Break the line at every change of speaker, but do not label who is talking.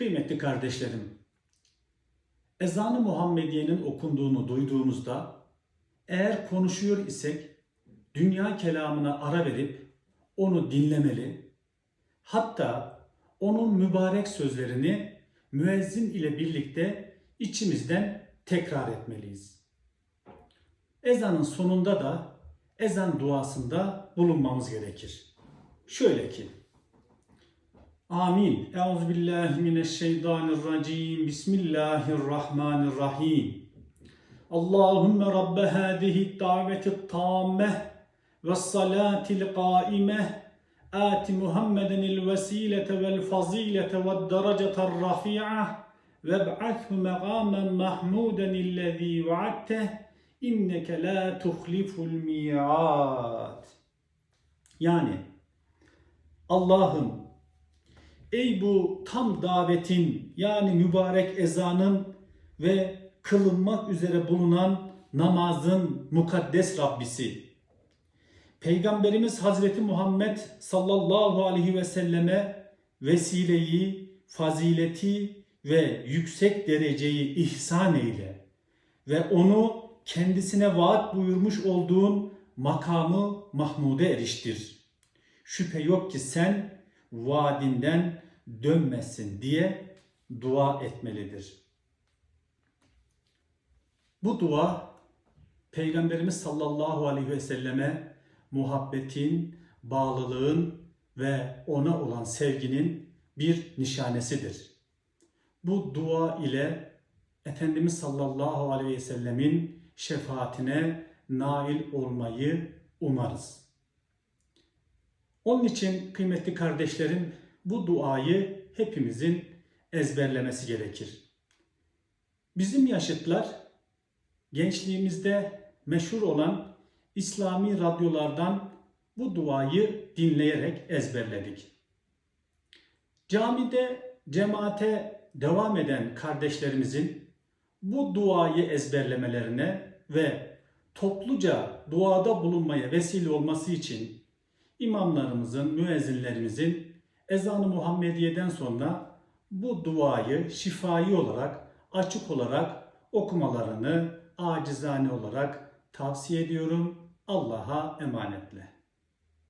Kıymetli kardeşlerim, ezanı Muhammediye'nin okunduğunu duyduğumuzda eğer konuşuyor isek dünya kelamına ara verip onu dinlemeli, hatta onun mübarek sözlerini müezzin ile birlikte içimizden tekrar etmeliyiz. Ezanın sonunda da ezan duasında bulunmamız gerekir. Şöyle ki, Amin. Euzubillahimineşşeytanirracim. Bismillahirrahmanirrahim. Allahümme Rabbe hâzihi daveti tammeh ve salatil qaimeh آت محمدا الوسيلة والفضيلة والدرجة الرفيعة وابعثه مقاما محمودا الذي وعدته إنك لا تخلف الميعاد Yani Allah'ım ey bu tam davetin yani mübarek ezanın ve kılınmak üzere bulunan namazın mukaddes Rabbisi Peygamberimiz Hazreti Muhammed sallallahu aleyhi ve selleme vesileyi, fazileti ve yüksek dereceyi ihsan eyle ve onu kendisine vaat buyurmuş olduğun makamı Mahmud'e eriştir. Şüphe yok ki sen vaadinden dönmezsin diye dua etmelidir. Bu dua Peygamberimiz sallallahu aleyhi ve selleme muhabbetin, bağlılığın ve ona olan sevginin bir nişanesidir. Bu dua ile Efendimiz sallallahu aleyhi ve sellemin şefaatine nail olmayı umarız. Onun için kıymetli kardeşlerim bu duayı hepimizin ezberlemesi gerekir. Bizim yaşıtlar gençliğimizde meşhur olan İslami radyolardan bu duayı dinleyerek ezberledik. Camide cemaate devam eden kardeşlerimizin bu duayı ezberlemelerine ve topluca duada bulunmaya vesile olması için imamlarımızın, müezzinlerimizin ezanı Muhammediye'den sonra bu duayı şifai olarak, açık olarak okumalarını acizane olarak tavsiye ediyorum. Allah'a emanetle.